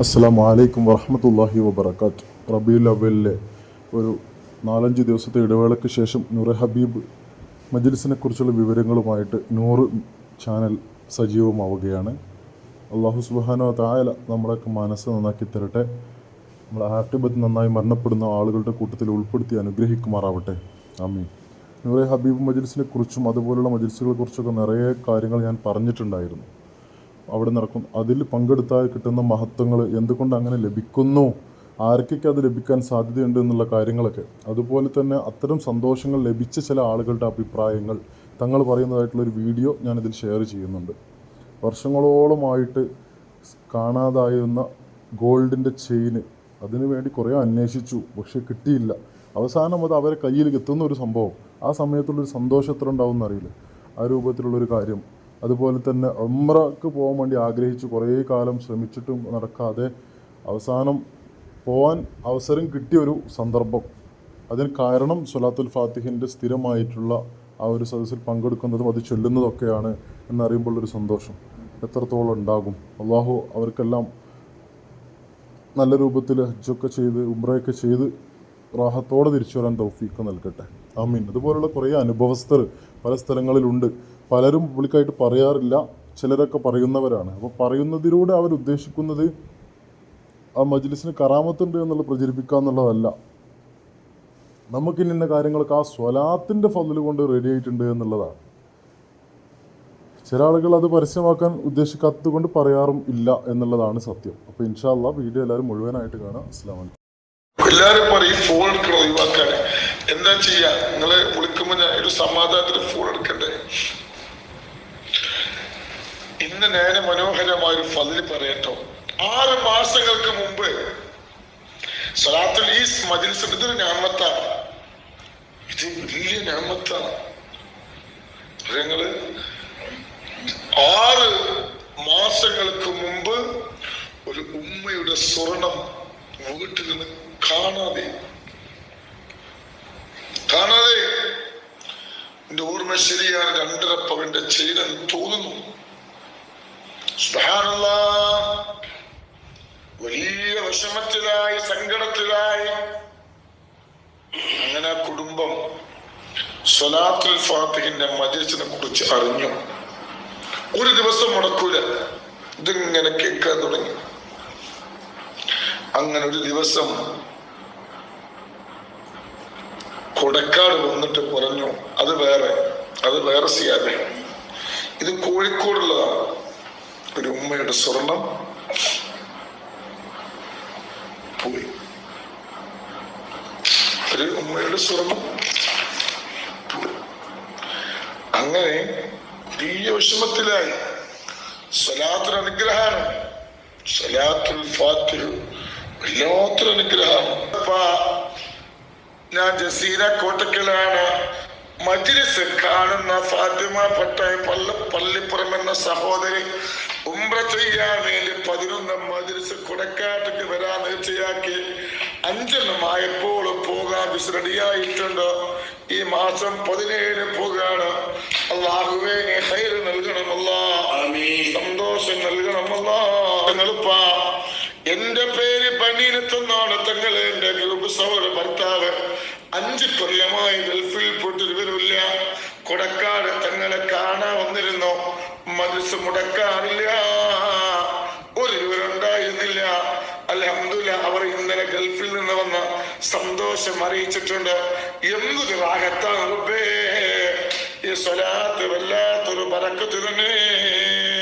അസ്സാം വലൈക്കും വറഹമത്തല്ലാഹി വബർക്കാത്ത് റബീൽ അവലിലെ ഒരു നാലഞ്ച് ദിവസത്തെ ഇടവേളയ്ക്ക് ശേഷം നൂർ ഹബീബ് മജ്ലിസിനെ കുറിച്ചുള്ള വിവരങ്ങളുമായിട്ട് നൂറ് ചാനൽ സജീവമാവുകയാണ്. അള്ളാഹു സുബാനോ തായാല നമ്മുടെയൊക്കെ മനസ്സ് നന്നാക്കി തരട്ടെ. നമ്മുടെ ആക്ടിബത്ത് നന്നായി മരണപ്പെടുന്ന ആളുകളുടെ കൂട്ടത്തിൽ ഉൾപ്പെടുത്തി അനുഗ്രഹിക്കുമാറാവട്ടെ. ആമീൻ. നൂറെ ഹബീബ് മജ്ലിസിനെ കുറിച്ചും അതുപോലുള്ള മജ്ലിസുകളെ കുറിച്ചൊക്കെ നിറയെ കാര്യങ്ങൾ ഞാൻ പറഞ്ഞിട്ടുണ്ടായിരുന്നു. അവിടെ നടക്കും. അതിൽ പങ്കെടുത്താൽ കിട്ടുന്ന മഹത്വങ്ങൾ എന്തുകൊണ്ട് അങ്ങനെ ലഭിക്കുന്നു? ആർക്കൊക്കെ അത് ലഭിക്കാൻ സാധ്യതയുണ്ട് എന്നുള്ള കാര്യങ്ങളൊക്കെ. അതുപോലെ തന്നെ അത്തരം സന്തോഷങ്ങൾ ലഭിച്ച ചില ആളുകളുടെ അഭിപ്രായങ്ങൾ തങ്ങൾ പറയുന്നതായിട്ടുള്ളൊരു വീഡിയോ ഞാനിതിൽ ഷെയർ ചെയ്യുന്നുണ്ട്. വർഷങ്ങളോളമായിട്ട് കാണാതായിരുന്ന ഗോൾഡിന്റെ ചെയിന് അതിനു വേണ്ടി കുറേ അന്വേഷിച്ചു പക്ഷെ കിട്ടിയില്ല. അവസാനം അത് അവരെ കയ്യിൽ എത്തുന്ന ഒരു സംഭവം. ആ സമയത്തുള്ളൊരു സന്തോഷം എത്ര ഉണ്ടാവും എന്നറിയില്ല ആ രൂപത്തിലുള്ളൊരു കാര്യം. അതുപോലെ തന്നെ ഉമ്രക്ക് പോകാൻ വേണ്ടി ആഗ്രഹിച്ച് കുറേ കാലം ശ്രമിച്ചിട്ടും നടക്കാതെ അവസാനം പോകാൻ അവസരം കിട്ടിയ ഒരു സന്ദർഭം. അതിന് കാരണം സൊലാത്തുൽ ഫാത്തിഹിന്റെ സ്ഥിരമായിട്ടുള്ള ആ ഒരു സദസ്സിൽ പങ്കെടുക്കുന്നതും അത് ചൊല്ലുന്നതൊക്കെയാണ് ഒരു സന്തോഷം എത്രത്തോളം ഉണ്ടാകും. അള്ളാഹു അവർക്കെല്ലാം നല്ല രൂപത്തിൽ ഹജ്ജൊക്കെ ചെയ്ത് ഉമ്രയൊക്കെ ചെയ്ത് റാഹത്തോടെ തിരിച്ചു വരാൻ തൗഫീക്ക് നൽകട്ടെ. ആമീൻ. അതുപോലുള്ള കുറേ അനുഭവസ്ഥർ പല സ്ഥലങ്ങളിലുണ്ട്. പലരും പബ്ലിക്കായിട്ട് പറയാറില്ല. ചിലരൊക്കെ പറയുന്നവരാണ്. അപ്പോൾ പറയുന്നതിലൂടെ അവർ ഉദ്ദേശിക്കുന്നത് ആ മജ്ലിസിന് കറാമത്തുണ്ട് എന്നുള്ളത് പ്രചരിപ്പിക്കുക എന്നുള്ളതല്ല. നമുക്ക് ഇന്ന കാര്യങ്ങളൊക്കെ ആ സ്വലാത്തിന്റെ ഫതിൽ കൊണ്ട് റെഡി ആയിട്ടുണ്ട് എന്നുള്ളതാണ്. ചില ആളുകൾ അത് പരസ്യമാക്കാൻ ഉദ്ദേശിക്കാത്തത് കൊണ്ട് പറയാറും ഇല്ല എന്നുള്ളതാണ് സത്യം. അപ്പോൾ ഇൻഷാല്ല വീഡിയോ എല്ലാവരും മുഴുവനായിട്ട് കാണാം അസ്സാം എല്ലാരും പറയും ഫോൺ എടുക്കണം? ഒഴിവാക്കാൻ എന്താ ചെയ്യാ? നിങ്ങളെ വിളിക്കുമ്പോ ഞാൻ ഒരു സമാധാനത്തിന് ഫോൺ എടുക്കണ്ടേ? ഇന്ന് നേരെ മനോഹരമായ ഒരു ഫലി പറയട്ടോ ആറ് മാസങ്ങൾക്ക് മുമ്പ് സലാത്തുൽ ഈസ് മജിൽസ് ഇതൊരു ഞാമത്താണ് ഇത് വലിയ ഞാമത്താണ് ഞങ്ങൾ ആറ് മാസങ്ങൾക്ക് മുമ്പ് ഒരു ഉമ്മയുടെ സ്വർണം വീട്ടിൽ നിന്ന് കാണാതെ. കാണാതെ. എന്റെ ഓർമ്മ ശരിയാണ് രണ്ടര പവന്റെ ചെയിനെന്ന് തോന്നുന്നു. വലിയ വിഷമത്തിലായി സങ്കടത്തിലായി. അങ്ങനെ കുടുംബം സ്വലാത്തുൽ ഫാത്തിഹിന്റെ മജീസിനെ കുറിച്ച് അറിഞ്ഞു. ഒരു ദിവസം മുടക്കൂല. ഇതിങ്ങനെ കേൾക്കാൻ തുടങ്ങി. അങ്ങനെ ഒരു ദിവസം കൊടക്കാട് വന്നിട്ട് പറഞ്ഞു അത് വേറെ അത് വേറെ സിയാതെ ഇത് കോഴിക്കോടുള്ളതാണ്. ഒരു ഉമ്മയുടെ സ്വർണം പോയി. ഒരു ഉമ്മയുടെ സ്വർണം അങ്ങനെ വലിയ വിഷമത്തിലായി. സ്വലാത്തൊരു അനുഗ്രഹമാണ് സ്വലാത്തുൽ ഫാത്തിൽ വല്ലാത്തൊരു അനുഗ്രഹമാണ്. ഞാൻ ജസീര കോട്ടക്കലാണ് മജ്ലിസ് കാണുന്ന ഫാത്തിമ പട്ടായ പല്ല പള്ളിപ്പുറം എന്ന സഹോദരി ഉംറ ചെയ്യാൻ വേണ്ടി പതിനൊന്ന് മജ്ലിസ് കുടക്കാട്ടേക്ക് വരാൻ നേർച്ചയാക്കി അഞ്ചെണ്ണം ആയപ്പോൾ പോകാൻ റെഡിയായിട്ടുണ്ട്. ഈ മാസം പതിനേഴ് പോകാണ് അള്ളാഹുവേ നീ ഹൈറ് നൽകണമല്ല സന്തോഷം നൽകണമല്ല നിങ്ങളിപ്പാ എന്റെ പേര് ബനീനത്തെന്നാണ് തങ്ങളെ എന്റെ ഗ്രൂപ്പ് സഹോദര ഭർത്താവ് അഞ്ച് കൊല്ലമായി ഗൾഫിൽ പോയിട്ട് വരില്ല കൊടക്കാട് തങ്ങളെ കാണാൻ വന്നിരുന്നു. മനസ്സ് മുടക്കാറില്ല. ഒരു അലഹമില്ല അവർ ഇന്നലെ ഗൾഫിൽ നിന്ന് വന്ന സന്തോഷം അറിയിച്ചിട്ടുണ്ട്. എന്തൊരു റാഹത്താണ് റബ്ബേ. ഈ സ്വലാത്ത് വല്ലാത്തൊരു ബറക്കത്ത് തന്നെ.